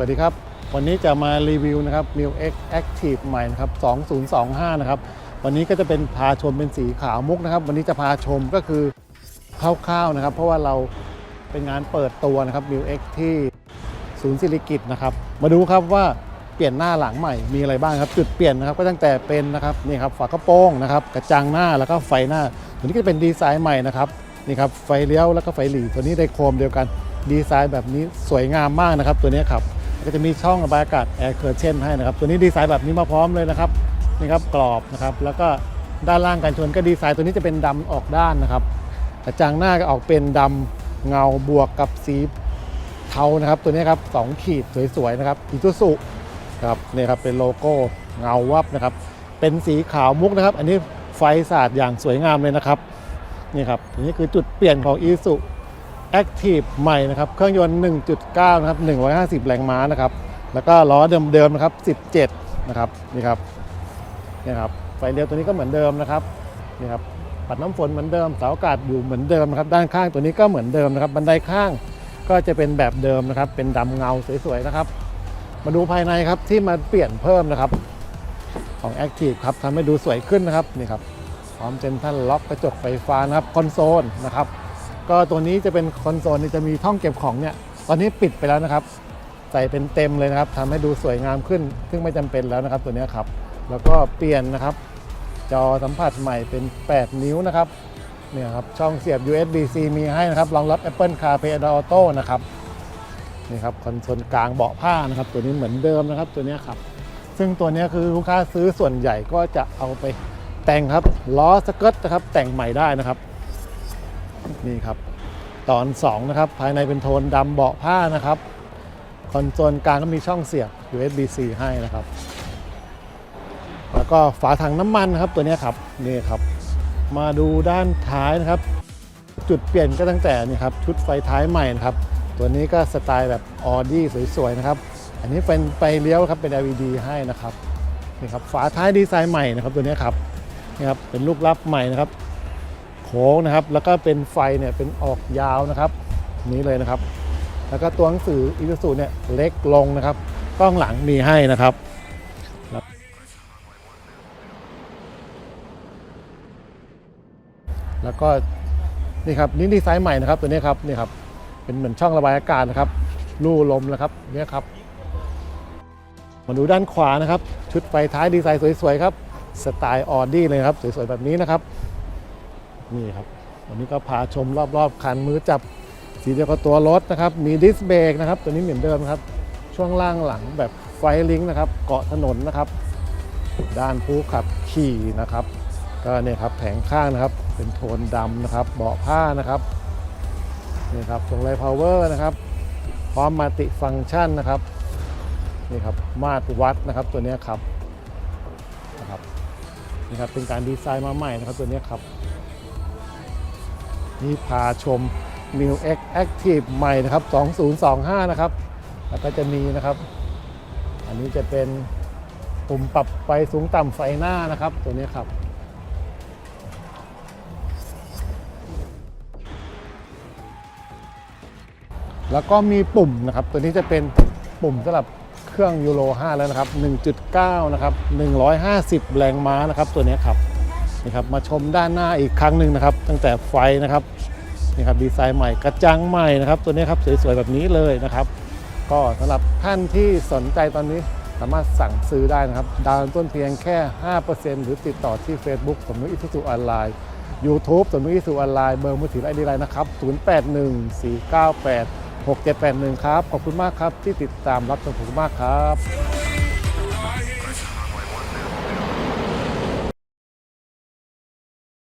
สวัสดีครับ วันนี้จะมารีวิวนะครับ m i l X Active ใหม่นะครับ 2025 นะครับ วันนี้ก็จะเป็นพาชมเป็นสีขาวมุกนะครับ วันนี้จะพาชมก็คือคร่าวๆนะครับ เพราะว่าเราเป็นงานเปิดตัวนะครับ m i l X ที่ศูนย์ศิริกิตนะครับ มาดูครับว่าเปลี่ยนหน้าหลังใหม่มีอะไรบ้างครับ จุดเปลี่ยนนะครับก็ตั้งแต่เป็นนะครับนี่ครับฝากระโปรงนะครับกระจังหน้าแล้วก็ไฟหน้า ตัวนี้ก็เป็นดีไซน์ใหม่นะครับนี่ครับไฟเลี้ยวแล้วก็ไฟหลีตัวนี้ได้โครมเดียวกันดีไซน์แบบนี้สวยงามมากนะครับ ตัวนี้ครับ ก็จะมีช่องระบายอากาศแอร์เคอร์เชนให้นะครับ ตัวนี้ดีไซน์แบบนี้มาพร้อมเลยนะครับนี่ครับกรอบนะครับ แล้วก็ด้านล่างกันชนก็ดีไซน์ตัวนี้จะเป็นดำออกด้านนะครับกระจังหน้าก็ออกเป็นดำเงาบวกกับสีเทานะครับ ตัวนี้ครับสองขีดสวยๆนะครับอีซูซุครับนี่ครับเป็นโลโก้เงาวับนะครับ เป็นสีขาวมุกนะครับ อันนี้ไฟสาดอย่างสวยงามเลยนะครับนี่ครับนนี้คือจุดเปลี่ยนของอีซู Active ใหม่นะครับ เครื่องยนต์ 1.9 นะครับ 150 แรงม้านะครับ แล้วก็ล้อเดิมๆนะครับ 17 นะครับ นี่ครับ นี่ครับ ไฟเลี้ยวตัวนี้ก็เหมือนเดิมนะครับ นี่ครับ ปัดน้ำฝนเหมือนเดิม เสาอากาศอยู่เหมือนเดิมนะครับ ด้านข้างตัวนี้ก็เหมือนเดิมนะครับ บันไดข้างก็จะเป็นแบบเดิมนะครับ เป็นดำเงาสวยๆนะครับ มาดูภายในครับที่มาเปลี่ยนเพิ่มนะครับ ของ Active ครับทำให้ดูสวยขึ้นนะครับ นี่ครับ พร้อมเจนทันล็อกกระจกไฟฟ้านะครับ คอนโซลนะครับ ก็ตัวนี้จะเป็นคอนโซลจะมีช่องเก็บของเนี่ยตอนนี้ปิดไปแล้วนะครับ ใส่เป็นเต็มเลยนะครับทำให้ดูสวยงามขึ้น ซึ่งไม่จำเป็นแล้วนะครับตัวนี้ครับ แล้วก็เปลี่ยนนะครับ จอสัมผัสใหม่เป็น 8 นิ้วนะครับเนี่ยครับช่องเสียบ USB-C มีให้นะครับรองรับ Apple CarPlay Android Auto นะครับนี่ครับคอนโซลกลางเบาะผ้านะครับ ตัวนี้เหมือนเดิมนะครับตัวนี้ครับ ซึ่งตัวนี้คือลูกค้าซื้อส่วนใหญ่ก็จะเอาไปแต่งครับล้อสเกิร์ตนะครับแต่งใหม่ได้นะครับ นี่ครับ ตอน 2 นะครับ ภายในเป็นโทนดำเบาะผ้านะครับ คอนโซลกลางก็มีช่องเสียบ USB-C ให้นะครับ แล้วก็ฝาถังน้ำมันครับตัวนี้ครับนี่ครับ มาดูด้านท้ายนะครับ จุดเปลี่ยนก็ตั้งแต่นี่ครับชุดไฟท้ายใหม่นะครับ ตัวนี้ก็สไตล์แบบออดี้สวยๆนะครับ อันนี้เป็นไฟเลี้ยวครับเป็น LED ให้นะครับนี่ครับฝาท้ายดีไซน์ใหม่นะครับตัวนี้ครับนี่ครับเป็นลูกลับใหม่นะครับ ค้งนะครับ แล้วก็เป็นไฟเนี่ยเป็นออกยาวนะครับ นี้เลยนะครับ แล้วก็ตัวหนังสืออีซูซูเนี่ยเล็กลงนะครับกล้องหลังมีให้นะครับแล้วก็นี่ครับนี่ดีไซน์ใหม่นะครับตัวนี้ครับนี่ครับเป็นเหมือนช่องระบายอากาศนะครับรูลมนะครับเนี่ยครับมาดูด้านขวานะครับ ชุดไฟท้ายดีไซน์สวยๆครับสไตล์ออดี้เลยครับสวยๆแบบนี้นะครับ นี่ครับวันนี้ก็พาชมรอบๆ คันมือจับสีเดียวกับตัวรถนะครับ มีดิสเบรกนะครับ ตัวนี้เหมือนเดิมครับ ช่วงล่างหลังแบบไฟลิงนะครับ เกาะถนนนะครับ ด้านผู้ขับขี่นะครับ ก็เนี่ยครับแผงข้างนะครับ เป็นโทนดำนะครับ เบาะผ้านะครับนี่ครับตรงไรพาวเวอร์นะครับ พร้อมมัลติฟังก์ชันนะครับนี่ครับมาตรวัดนะครับตัวนี้ครับนะครับนี่ครับเป็นการดีไซน์มาใหม่นะครับตัวนี้ครับ นี่พาชม m i l X Active ใหม่นะครับ 2025 นะครับ แล้วก็จะมีนะครับ อันนี้จะเป็นปุ่มปรับไฟสูงต่ำไฟหน้านะครับ ตัวนี้ครับ แล้วก็มีปุ่มนะครับ ตัวนี้จะเป็นปุ่มสำหรับเครื่องยูโร 5 แล้วนะครับ 1.9 นะครับ 150 แรงม้านะครับ ตัวนี้ครับ นี่ครับมาชมด้านหน้าอีกครั้งหนึ่งนะครับ ตั้งแต่ไฟนะครับนี่ครับดีไซน์ใหม่กระจังใหม่นะครับ ตัวนี้ครับสวยๆแบบนี้เลยนะครับ ก็สำหรับท่านที่สนใจตอนนี้สามารถสั่งซื้อได้นะครับ ดาวน์ต้นเพียงแค่ 5%หรือติดต่อที่ Facebook สมนุอิสุสุออนไลน์ YouTube สมนุอิสุออนไลน์เบอร์มือถือไอดีไลน์นะครับ 0814986781 ครับ ขอบคุณมากครับที่ติดตามรับชมผมมากครับ